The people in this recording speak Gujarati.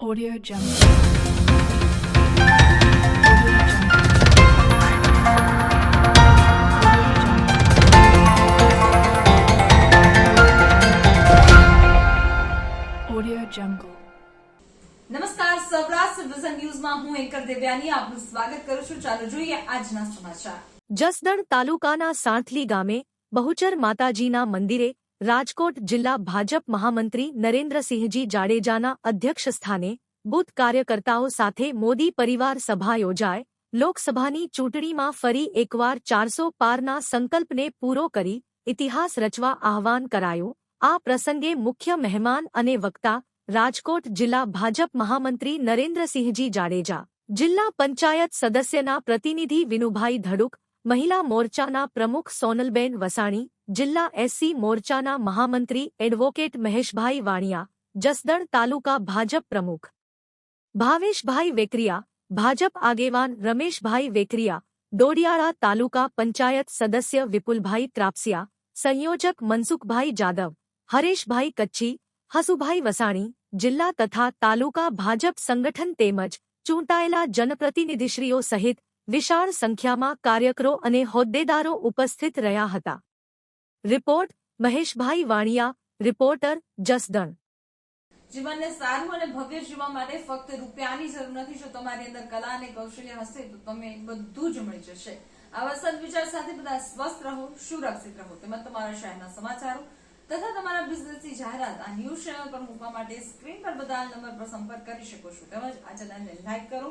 Audio Jungle. નમસ્કાર, સૌરાષ્ટ્ર વિઝન ન્યૂઝમાં હું એન્કર દેવ્યાની આપનું સ્વાગત કરું છું. ચાલો જોઈએ આજના સમાચાર. જસદણ તાલુકાના સાંથલી ગામે બહુચર માતાજીના મંદિરે રાજકોટ જિલ્લા ભાજપ મહામંત્રી નરેન્દ્રસિંહજી જાડેજાના અધ્યક્ષસ્થાને બુથ કાર્યકર્તાઓ સાથે મોદી પરિવાર સભા યોજાય. લોકસભાની ચૂંટણીમાં ફરી એકવાર ચારસો પારના સંકલ્પને પૂરો કરી ઇતિહાસ રચવા આહવાન કરાયું. આ પ્રસંગે મુખ્ય મહેમાન અને વક્તા રાજકોટ જિલ્લા ભાજપ મહામંત્રી નરેન્દ્રસિંહજી જાડેજા, જિલ્લા પંચાયત સદસ્યના પ્રતિનિધિ વિનુભાઈ ધડુક મહિલા મોરચાના પ્રમુખ સોનલબેન વસાણી, જિલ્લા એસસી મોરચાના મહામંત્રી એડવોકેટ મહેશભાઈ વાણિયા, જસદણ તાલુકા ભાજપ પ્રમુખ ભાવેશભાઈ વેકરિયા, ભાજપ આગેવાન રમેશભાઈ વેકરિયા ડોડિયાળા તાલુકા પંચાયત સદસ્ય વિપુલભાઈ ત્રાપસિયા, સંયોજક મનસુખભાઈ જાદવ, હરેશભાઈ કચ્છી, હસુભાઈ વસાણી, જિલ્લા તથા તાલુકા ભાજપ સંગઠન તેમજ ચૂંટાયેલા જનપ્રતિનિધિશ્રીઓ સહિત વિશાળ સંખ્યામાં કાર્યકરો અને હોદ્દેદારો ઉપસ્થિત રહ્યા હતા. Report, Maheshbhai Vaniya, reporter, Jasdan. જીવનને સારું અને ભવ્ય જીવવા માટે ફક્ત રૂપિયાની જરૂર નથી. જો તમારી અંદર કલા અને કૌશલ્ય હશે, તો તમે બધું જ મળી જશે. આવા સદવિચાર સાથે બધા સ્વસ્થ રહો, સુરક્ષિત રહો. તેમજ તમારા શહેરના સમાચારો તથા તમારા બિઝનેસની જાહેરાત, આ ન્યૂઝ ચેનલ પર મૂકવા માટે સ્ક્રીન પર બધા નંબર પર સંપર્ક કરી શકો છો. તેમજ આ ચેનલને લાઈક કરો